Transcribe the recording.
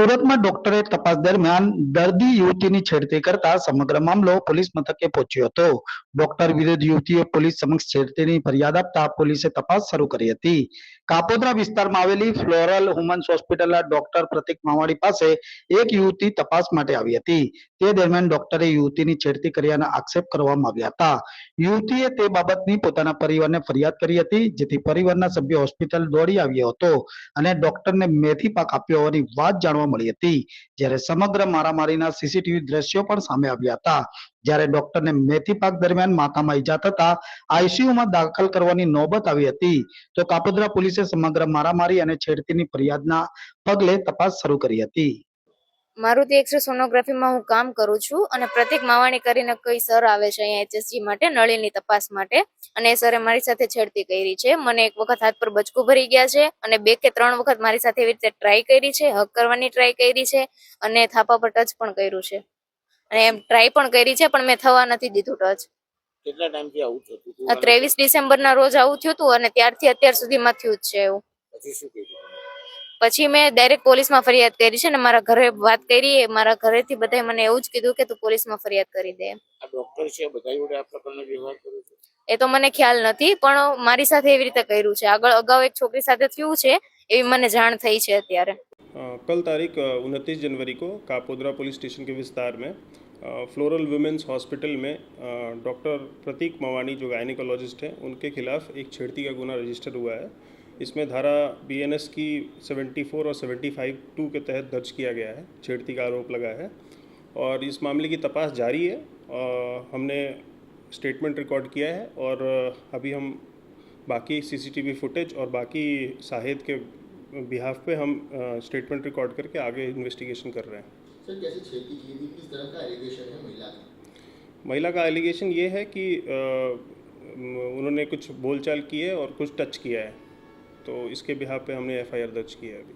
સુરતમાં ડોક્ટરે તપાસ દરમિયાન દર્દી યુવતીની છેડતી કરતા સમગ્ર મામલો પોલીસ મથકે પહોંચ્યો હતો. ડોક્ટર વિરુદ્ધ યુવતીએ પોલીસ સમક્ષ છેડતીની ફરિયાદ આપતા પોલીસે તપાસ શરૂ કરી હતી. કાપોદ્રા વિસ્તારમાં આવેલી ફ્લોરલ વુમન્સ હોસ્પિટલના ડોક્ટર પ્રતિક માવાણી પાસે એક યુવતી તપાસ માટે આવી હતી. તે દરમિયાન ડોક્ટરે યુવતીની છેડતી કર્યાના આક્ષેપ કરવામાં આવ્યા હતા. યુવતીએ તે બાબતની પોતાના પરિવારને ફરિયાદ કરી હતી, જેથી પરિવારના સભ્યો હોસ્પિટલ દોડી આવ્યો હતો અને ડોક્ટરને મેથી પાક આપ્યો હોવાની વાત જાણવા મળી હતી. જ્યારે સમગ્ર મારામારીના સીસીટીવી દ્રશ્યો પણ સામે આવ્યા હતા. જ્યારે ડોક્ટરને મેથી પાક દરમિયાન માથામાં ઈજા થતા આઈસીયુમાં દાખલ કરવાની નોબત આવી હતી. તો કાપોદ્રા પોલીસે સમગ્ર મારામારી અને છેડતીની ફરિયાદના પગલે તપાસ શરૂ કરી હતી. મારુતિ એક્સરે સોનોગ્રાફીમાં હું કામ કરું છું અને પ્રતિક માવાણી કરીને કોઈ સર આવે છે અહીંયા એચએસજી માટે નળીની તપાસ માટે. અને એ સરે મારી સાથે છેડતી કરી છે. મને એક વખત હાથ પર બચકું ભરી ગયા છે અને બે કે ત્રણ વખત મારી સાથે એવી રીતે ટ્રાય કરી છે હક કરવાની ટ્રાય કરી છે અને થાપા પર ટચ પણ કર્યું છે. અને એમ ટ્રાય પણ કરી છે પણ મેં થવા નથી દીધું ટચ કેટલા ટાઈમથી આવું થતું ત્રેવીસ ડિસેમ્બરના રોજ આવું થયું હતું અને ત્યારથી અત્યાર સુધીમાં થયું જ છે એવું. પછી શું? પછી મેં ડાયરેક્ટ પોલીસમાં ફરિયાદ કરી છે ને મારા ઘરે વાત કરી મારા ઘરેથી બધાએ મને એવું જ કીધું કે તું પોલીસમાં ફરિયાદ કરી દે આ ડોક્ટર છે બધા જોડે આ પ્રકારનો વ્યવહાર કરે છે એ તો મને ખ્યાલ નથી પણ મારી સાથે એવી રીતે કર્યું છે આગળ અગાઉ એક છોકરી સાથે થયું છે એવી મને જાણ થઈ છે અત્યારે अ, कल तारीख उनतीस जनवरी को कापोद्रा पुलिस स्टेशन के विस्तार में अ, फ्लोरल वुमेंस हॉस्पिटल में अ, डॉक्टर प्रतीक मवानी जो गायनिकोलॉजिस्ट हैं उनके खिलाफ एक छेड़ती का गुना रजिस्टर हुआ है इसमें धारा बीएनएस की 74 और 75 टू के तहत दर्ज किया गया है छेड़ती का आरोप लगा है। और इस मामले की तपास जारी है अ, हमने स्टेटमेंट रिकॉर्ड किया है और अभी हम बाकी सीसीटीवी फुटेज और बाकी साहिद के बिहाफ पे हम स्टेटमेंट रिकॉर्ड करके आगे इन्वेस्टिगेशन कर रहे हैं। सर कैसे छेड़ती की थी किस तरह का एलिगेशन है महिला का? महिला का एलिगेशन ये है कि अ, उन्होंने कुछ बोलचाल की है और कुछ टच किया है। तो इसके बिहार पे हमने एफआईआर दर्ज किया है अभी।